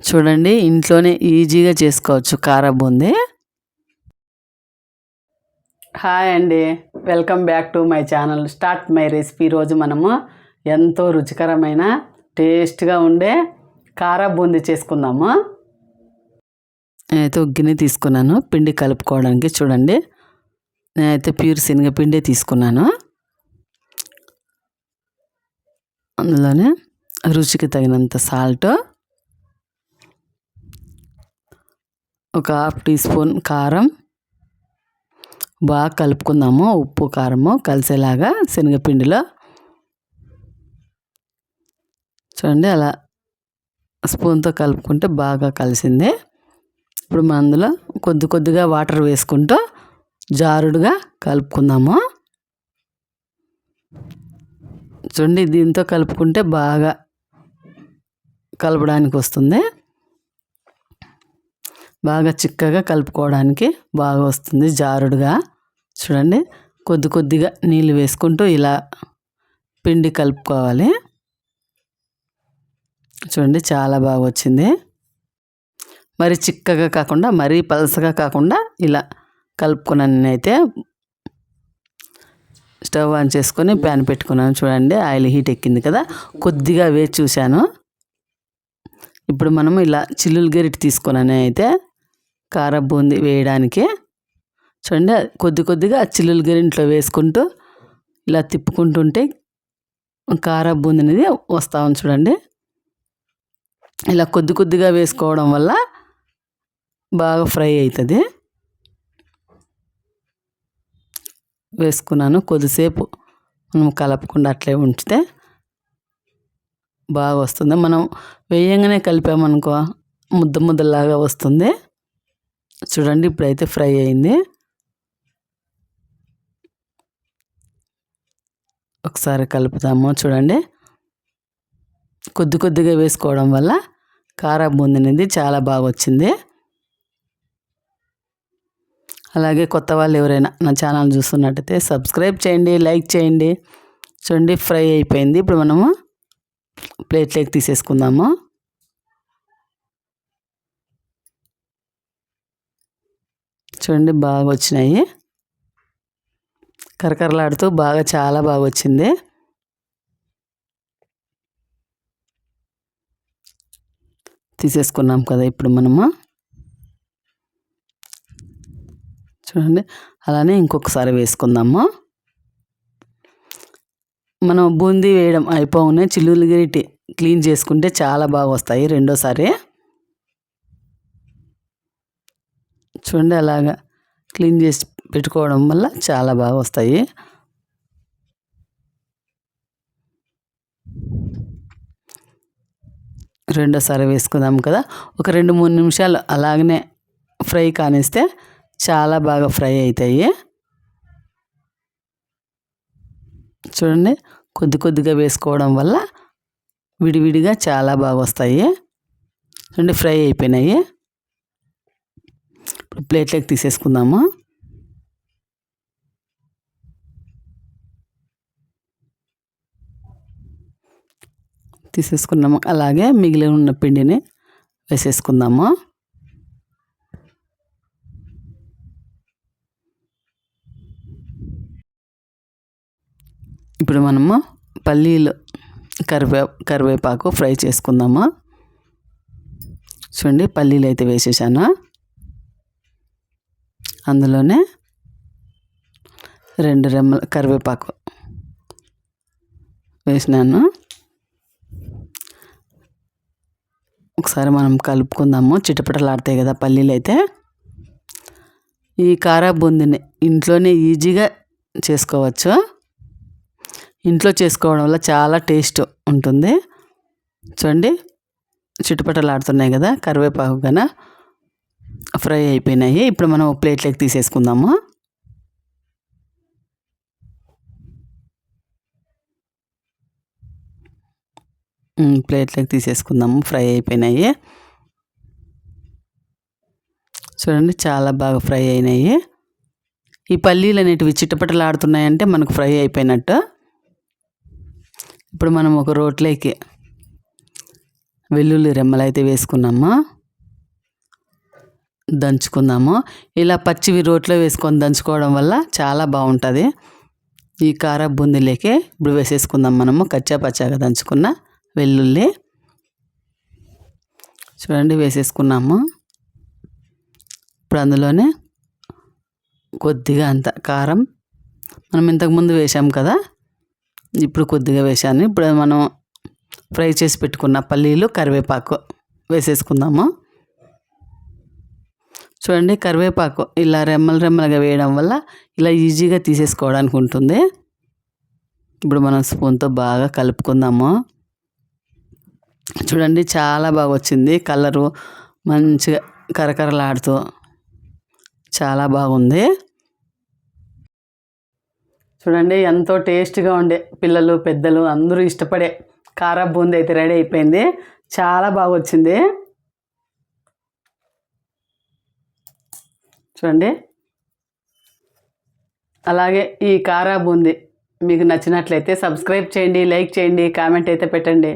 చూడండి ఇంట్లోనే ఈజీగా చేసుకోవచ్చు కార బూంది. హాయ్ అండి welcome back to my channel. Start my recipe రోజు మనము ఎంతో రుచికరమైన టేస్ట్గా ఉండే కార బూంది చేసుకుందాము. నేనైతే గిన్నె తీసుకున్నాను పిండి కలుపుకోవడానికి చూడండి. నేనైతే ప్యూర్ శనగపిండే తీసుకున్నాను. అందులోనే రుచికి తగినంత సాల్ట్ ఒక హాఫ్ టీ స్పూన్ కారం. బాగా కలుపుకుందాము. ఉప్పు కారము కలిసేలాగా శనగపిండిలో. చూడండి అలా స్పూన్తో కలుపుకుంటే బాగా కలిసింది. ఇప్పుడు మనం అందులో కొద్ది కొద్దిగా వాటర్ వేసుకుంటూ జారుడుగా కలుపుకుందాము. చూడండి దీంతో కలుపుకుంటే బాగా కలపడానికి వస్తుంది. బాగా చిక్కగా కలుపుకోవడానికి బాగా వస్తుంది జారుడుగా. చూడండి కొద్ది కొద్దిగా నీళ్ళు వేసుకుంటూ ఇలా పిండి కలుపుకోవాలి. చూడండి చాలా బాగా వచ్చింది. మరి చిక్కగా కాకుండా మరీ పలసగా కాకుండా ఇలా కలుపుకున్నాను నేనైతే. స్టవ్ ఆన్ చేసుకొని ప్యాన్ పెట్టుకున్నాను. చూడండి ఆయిల్ హీట్ ఎక్కింది కదా కొద్దిగా వేచి చూశాను. ఇప్పుడు మనము ఇలా చిల్లులు గరిటి తీసుకున్నాను అయితే కార బూందీ వేయడానికి. చూడండి కొద్ది కొద్దిగా చిల్లులు గరింట్లో వేసుకుంటూ ఇలా తిప్పుకుంటుంటే కార బూందీ అనేది వస్తా ఉంది చూడండి. ఇలా కొద్ది కొద్దిగా వేసుకోవడం వల్ల బాగా ఫ్రై అవుతుంది వేసుకున్నాను కొద్దిసేపు మనం కలపకుండా అట్లే ఉంచితే బాగా వస్తుంది. మనం వేయంగానే కలిపామనుకో ముద్ద ముద్దలాగా వస్తుంది. చూడండి ఇప్పుడైతే ఫ్రై అయింది. ఒకసారి కలుపుతాము చూడండి. కొద్ది కొద్దిగా వేసుకోవడం వల్ల కారా బూంది అనేది చాలా బాగా వచ్చింది. అలాగే కొత్త వాళ్ళు ఎవరైనా నా ఛానల్ చూస్తున్నట్టయితే సబ్స్క్రైబ్ చేయండి లైక్ చేయండి. చూడండి ఫ్రై అయిపోయింది. ఇప్పుడు మనము ప్లేట్లోకి తీసేసుకుందాము. చూడండి బాగా వచ్చినాయి. కరకరలాడుతూ బాగా చాలా బాగా వచ్చింది. తీసేసుకున్నాం కదా ఇప్పుడు మనము. చూడండి అలానే ఇంకొకసారి వేసుకుందాము. మనం బూందీ వేయడం అయిపోగానే చిల్లులు గిరిటి క్లీన్ చేసుకుంటే చాలా బాగా వస్తాయి రెండోసారి. చూడండి అలాగా క్లీన్ చేసి పెట్టుకోవడం వల్ల చాలా బాగా వస్తాయి. రెండోసారి వేసుకుందాం కదా. ఒక రెండు మూడు నిమిషాలు అలాగనే ఫ్రై కానిస్తే చాలా బాగా ఫ్రై అవుతాయి చూడండి కొద్ది కొద్దిగా వేసుకోవడం వల్ల విడివిడిగా చాలా బాగా వస్తాయి. చూడండి ఫ్రై అయిపోయినాయి. ఇప్పుడు ప్లేట్లోకి తీసేసుకుందాము? తీసేసుకున్నాము అలాగే మిగిలి ఉన్న పిండిని వేసేసుకుందాము? ఇప్పుడు మనము పల్లీలు కరివే కరివేపాకు ఫ్రై చేసుకుందాము? చూడండి పల్లీలు అయితే వేసేసాను? అందులోనే రెండు రెమ్మల కరివేపాకు వేసినాను. ఒకసారి మనం కలుపుకుందాము. చిటపటలాడతాయి కదా పల్లీలు అయితే ఈ కారా బూందీని ఇంట్లోనే ఈజీగా చేసుకోవచ్చు. ఇంట్లో చేసుకోవడం వల్ల చాలా టేస్ట్ ఉంటుంది. చూడండి చిటపటలాడుతున్నాయి కదా కరివేపాకు కన్నా ఫ్రై అయిపోయినాయి. ఇప్పుడు మనం ప్లేట్లోకి తీసేసుకుందాము? ప్లేట్లోకి తీసేసుకుందాము. ఫ్రై అయిపోయినాయి. చూడండి చాలా బాగా ఫ్రై అయినాయి. ఈ పల్లీలు అనేటివి చిట్టపట్టలాడుతున్నాయంటే మనకు ఫ్రై అయిపోయినట్టు. ఇప్పుడు మనం ఒక రోట్లోకి వెల్లుల్లి రెమ్మలు అయితే వేసుకున్నాము? దంచుకుందాము. ఇలా పచ్చివి రోట్లో వేసుకొని దంచుకోవడం వల్ల చాలా బాగుంటుంది. ఈ కార బూందీలోకి ఇప్పుడు వేసేసుకుందాం మనము. కచ్చా పచ్చాగా దంచుకున్న వెల్లుల్లి చూడండి వేసేసుకున్నాము. ఇప్పుడు అందులోనే కొద్దిగా అంత కారం. మనం ఇంతకుముందు వేసాం కదా? ఇప్పుడు కొద్దిగా వేసాను ఇప్పుడు మనం ఫ్రై చేసి పెట్టుకున్న పల్లీలు కరివేపాకు వేసేసుకుందాము. చూడండి కరివేపాకు ఇలా రెమ్మలు రెమ్మలుగా వేయడం వల్ల ఇలా ఈజీగా తీసేసుకోవడానికి ఉంటుంది. ఇప్పుడు మనం స్పూన్తో బాగా కలుపుకుందాము. చూడండి చాలా బాగా వచ్చింది. కలరు మంచిగా కరకరలాడుతూ చాలా బాగుంది. చూడండి ఎంతో టేస్ట్గా ఉండే పిల్లలు పెద్దలు అందరూ ఇష్టపడే కారా బూందీ అయితే రెడీ అయిపోయింది. చాలా బాగా వచ్చింది. చూడండి. అలాగే ఈ కారా బూందీ మీకు నచ్చినట్లయితే సబ్స్క్రైబ్ చేయండి లైక్ చేయండి కామెంట్ అయితే పెట్టండి.